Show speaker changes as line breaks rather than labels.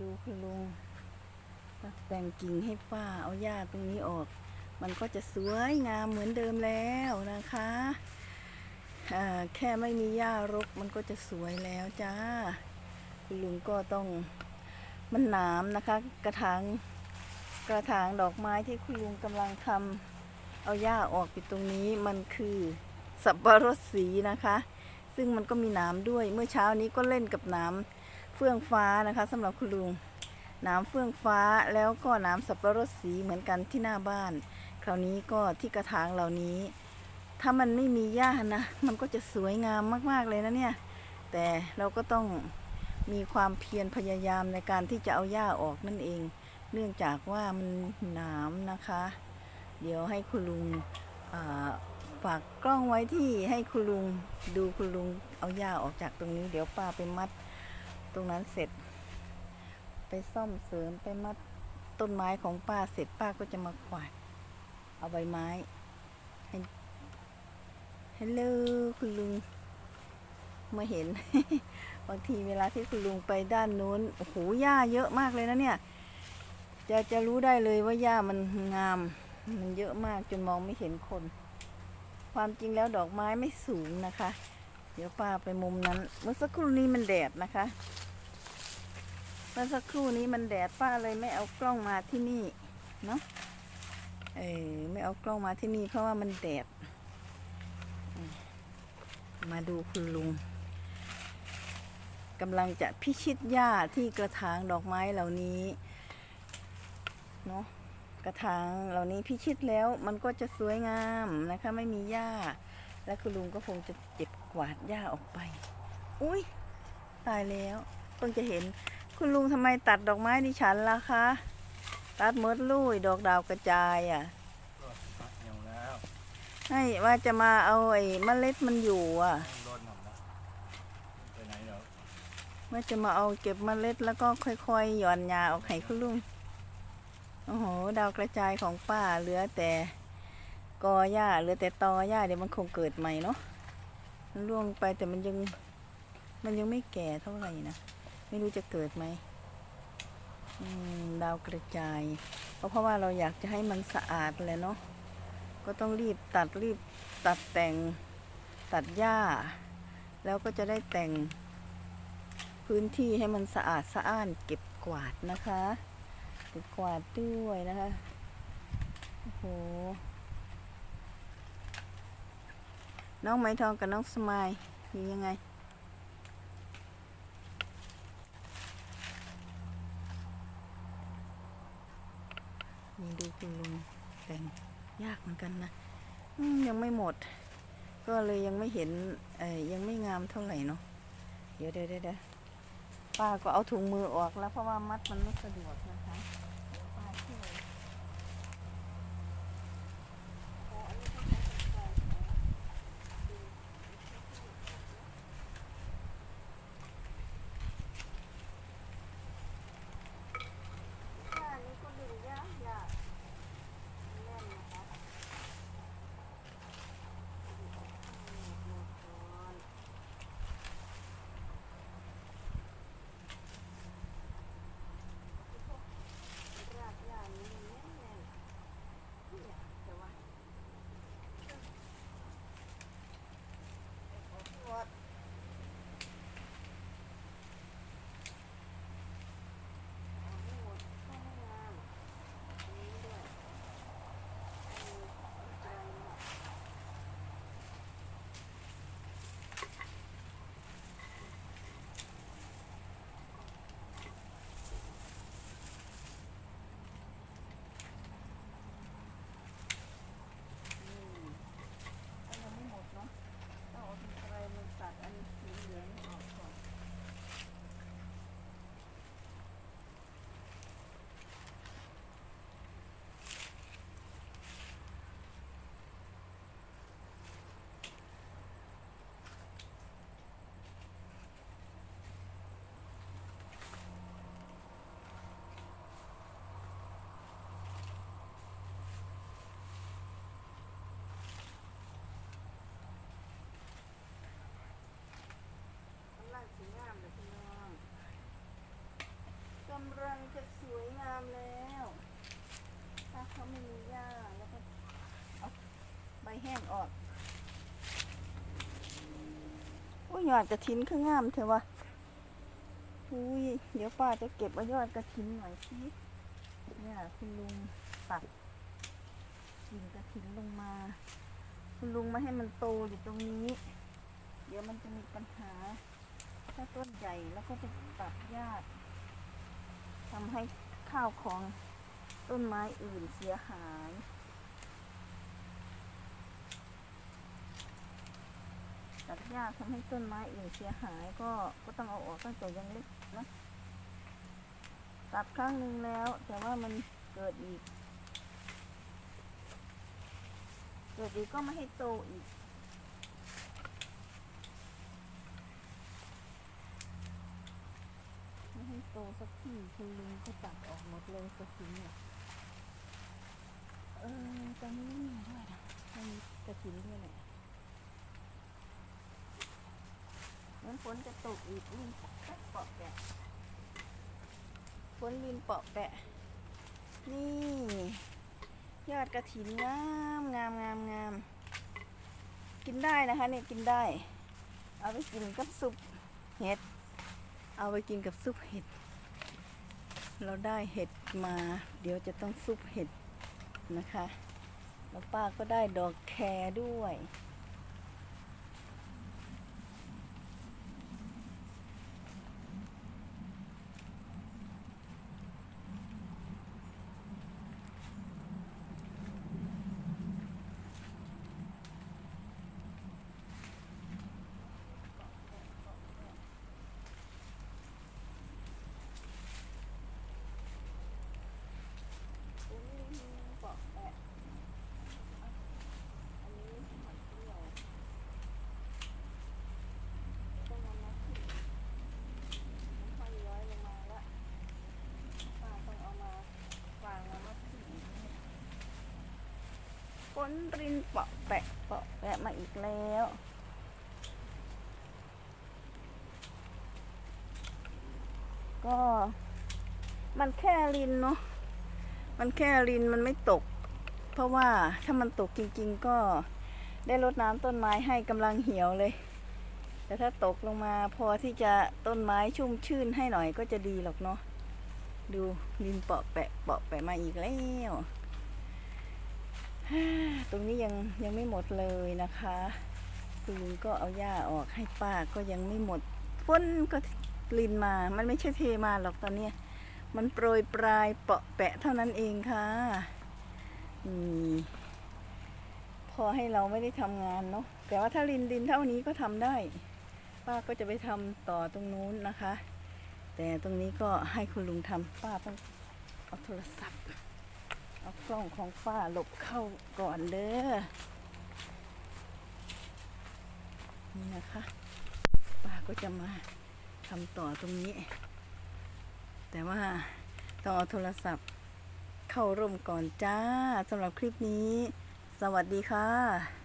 ดูคุณลุงตัดแต่งกิ่งให้ป้าเอาหญ้าตรงนี้ออก มันก็จะสวยงามเหมือนเดิมแล้วนะคะแค่ไม่มีหญ้ารกมันก็จะสวยแล้วจ้า คุณลุงก็ต้องมันหนามนะคะ กระถางกระถางดอกไม้ที่คุณลุงกำลังทำเอาหญ้าออกอยู่ตรงนี้มันคือสับปะรดสีนะคะ ซึ่งมันก็มีหนามด้วยเมื่อเช้านี้ก็เล่นกับหนาม ฟื่องฟ้านะคะสำหรับคุณลุงนามเฟื่องฟ้าแล้วก็นามสับปะรดสีเหมือนกันที่หน้าบ้าน คราวนี้ก็ที่กระถางเหล่านี้ ถ้ามันไม่มีหญ้านะมันก็จะสวยงามมากๆเลยนะเนี่ย แต่เราก็ต้องมีความเพียรพยายามในการที่จะเอาหญ้าออกนั่นเอง เนื่องจากว่ามันหนามนะคะ เดี๋ยวให้คุณลุงฝากกล้องไว้ที่ให้คุณลุงดูคุณลุงเอาหญ้าออกจากตรงนี้ เดี๋ยวป้าไปมัด ตรงนั้นเสร็จ ไปซ่อมเสริมไปมัดต้นไม้ของป้าเสร็จป้าก็จะมากวาด เอาใบไม้ให้ฮัลโหลคุณลุงมาเห็น บางทีเวลาที่คุณลุงไปด้านนู้นโอ้โหหญ้าเยอะมากเลยนะเนี่ยจะจะรู้ได้เลยว่าหญ้ามันงาม มันเยอะมากจนมองไม่เห็นคน ความจริงแล้วดอกไม้ไม่สูงนะคะ เดี๋ยวป้าไปมุมนั้น เมื่อสักครู่นี้มันแดดนะคะ เมื่อสักครู่นี้มันแดดป้าเลยไม่เอากล้องมาที่นี่เนาะ เออไม่เอากล้องมาที่นี่เพราะว่ามันแดด มาดูคุณลุงกำลังจะพิชิตหญ้าที่กระถางดอกไม้เหล่านี้เนาะกระถางเหล่านี้พิชิตแล้วมันก็จะสวยงามนะคะ ไม่มีหญ้า และคุณลุงก็คงจะเก็บกวาดหญ้าออกไป อุ้ยตายแล้วเพิ่งจะเห็นคุณลุงทำไมตัดดอกไม้ดิฉันล่ะคะ ตัดหมดลุยดอกดาวกระจายอะ
ก็ตัดอย่างแล้ว
ให้ว่าจะมาเอาไอ้เมล็ดมันอยู่อะ
ต้องรดน้ำนะไปไหนเดี๋ยว
ว่าจะมาเอาเก็บเมล็ดแล้วก็ค่อยๆหย่อนยาออกให้คุณลุง โอ้โห ดาวกระจายของป้าเหลือแต่ กอหญ้าเหลือแต่ตอหญ้าเดี๋ยวมันคงเกิดใหม่เนาะมันร่วงไปแต่มันยังมันยังไม่แก่เท่าไหร่นะ ไม่รู้จะเกิดไหมอืมดาวกระจายเพราะเพราะว่าเราอยากจะให้มันสะอาดเลยเนาะก็ต้องรีบตัดรีบตัดแต่งตัดหญ้า แล้วก็จะได้แต่งพื้นที่ให้มันสะอาดสะอ้านเก็บกวาดนะคะเก็บกวาดด้วยนะคะโอ้โห น้องไม้ทองกับน้องสมายอยู่ยังไง นี่ดูคุณลุงแต่งยากเหมือนกันนะยังไม่หมด ก็เลยยังไม่เห็นยังไม่งามเท่าไหร่เนาะเดี๋ยวเดี๋ยวเดี๋ยวป้าก็เอาถุงมือออกแล้วเพราะว่ามัดมันไม่สะดวกนะคะำลังจะสวยงามแล้ว ถ้าเขาไม่มีหญ้าแล้วก็เอาใบแห้งออก โอ้ยยอดกระถินคืองงามเถอะวะอุ้ย เดี๋ยวป้าจะเก็บยอดกระถินหน่อยสิเนี่ยคุณลุงตัดกิ่งกระถินลงมา คุณลุงไม่ให้มันโตอยู่ตรงนี้ เดี๋ยวมันจะมีปัญหา ถ้าต้นใหญ่แล้วก็จะตัดยาก ทำให้ข้าวของต้นไม้อื่นเสียหาย ตัดหญ้าทำให้ต้นไม้อื่นเสียหายก็ก็ต้องเอาออกตั้งแต่ยังเล็กนะตัดครั้งหนึ่งแล้ว แต่ว่ามันเกิดอีก เกิดอีกก็ไม่ให้โตอีก สักทีคุณลุงก็ตัดออกหมดเลยกระถินเนี่ยเออตอนนี้ไม่มีด้วยนะไม่มีกระถินด้วยแหละเหมือนฝนจะตกอีกลินเปาะแปะเปาะแปะฝนลินเปาะแปะ นี่ ยอดกระถินงามงามงามงามกินได้นะคะเนี่ยกินได้ เอาไปกินกับซุปเห็ด เอาไปกินกับซุปเห็ด เราได้เห็ดมา เดี๋ยวจะต้องซุปเห็ดนะคะ แล้วป้าก็ได้ดอกแครด้วย อันนี้เปาะแปะอันนี้ผักเปรี้ยวต้องเอามาขึ้นมันค่อยย้อยลงมาละป้าต้องเอามาวางเอามาขึ้น ฝนรินเปาะแปะเปาะแปะมาอีกแล้ว ก็มันแค่รินเนาะมันแค่รินมันไม่ตก เพราะว่าถ้ามันตกจริง ๆ ก็ได้รดน้ำต้นไม้ให้กำลังเหี่ยวเลย แต่ถ้าตกลงมาพอที่จะต้นไม้ชุ่มชื่นให้หน่อยก็จะดีหรอกเนาะดูรินเปาะแปะเปาะแปะมาอีกแล้ว ตรงนี้ยังยังไม่หมดเลยนะคะคุณลุงก็เอาหญ้าออกให้ป้าก็ยังไม่หมดฝนก็ลินมา มันไม่ใช่เทมาหรอกตอนเนี้ยมันโปรยปลายเปาะแปะเท่านั้นเองค่ะนี่พอให้เราไม่ได้ทำงานเนาะแต่ว่าถ้าลินดินเท่านี้ก็ทำได้ ป้าก็จะไปทำต่อตรงนู้นนะคะ แต่ตรงนี้ก็ให้คุณลุงทำป้าต้องเอาโทรศัพท์ เอากล้องของป้าหลบเข้าก่อนเด้อนี่นะคะป้าก็จะมาทำต่อตรงนี้ แต่ว่าต้องเอาโทรศัพท์เข้าร่มก่อนจ้าสำหรับคลิปนี้ สวัสดีค่ะ